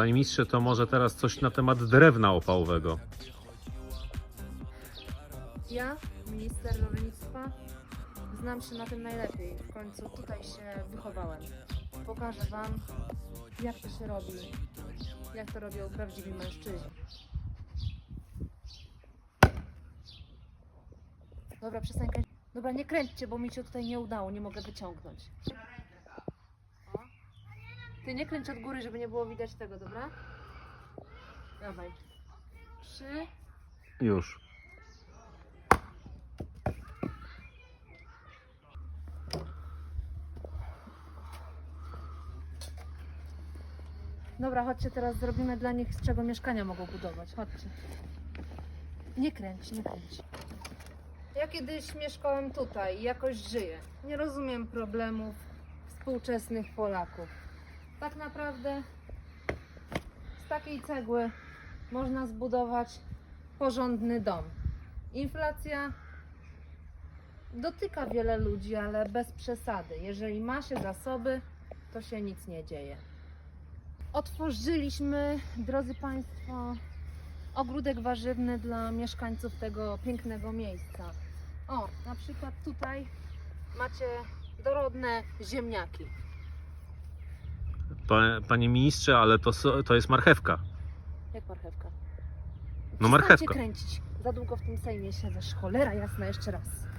Panie ministrze, to może teraz coś na temat drewna opałowego. Ja, minister rolnictwa, znam się na tym najlepiej. W końcu tutaj się wychowałem. Pokażę Wam, jak to się robi, jak to robią prawdziwi mężczyźni. Dobra, przestań. Dobra, nie kręćcie, bo mi się tutaj nie udało, nie mogę wyciągnąć. Ty nie kręć od góry, żeby nie było widać tego, dobra? Dawaj. Trzy. Już. Dobra, chodźcie teraz zrobimy dla nich, z czego mieszkania mogą budować. Chodźcie. Nie kręć, nie kręć. Ja kiedyś mieszkałem tutaj i jakoś żyję. Nie rozumiem problemów współczesnych Polaków. Tak naprawdę z takiej cegły można zbudować porządny dom. Inflacja dotyka wiele ludzi, ale bez przesady. Jeżeli ma się zasoby, to się nic nie dzieje. Otworzyliśmy, drodzy Państwo, ogródek warzywny dla mieszkańców tego pięknego miejsca. O, na przykład tutaj macie dorodne ziemniaki. Pa, panie ministrze, ale to, to jest marchewka. Jak marchewka. No marchewka. kręcić. Za długo w tym Sejmie siedzę. Cholera jasna, jeszcze raz.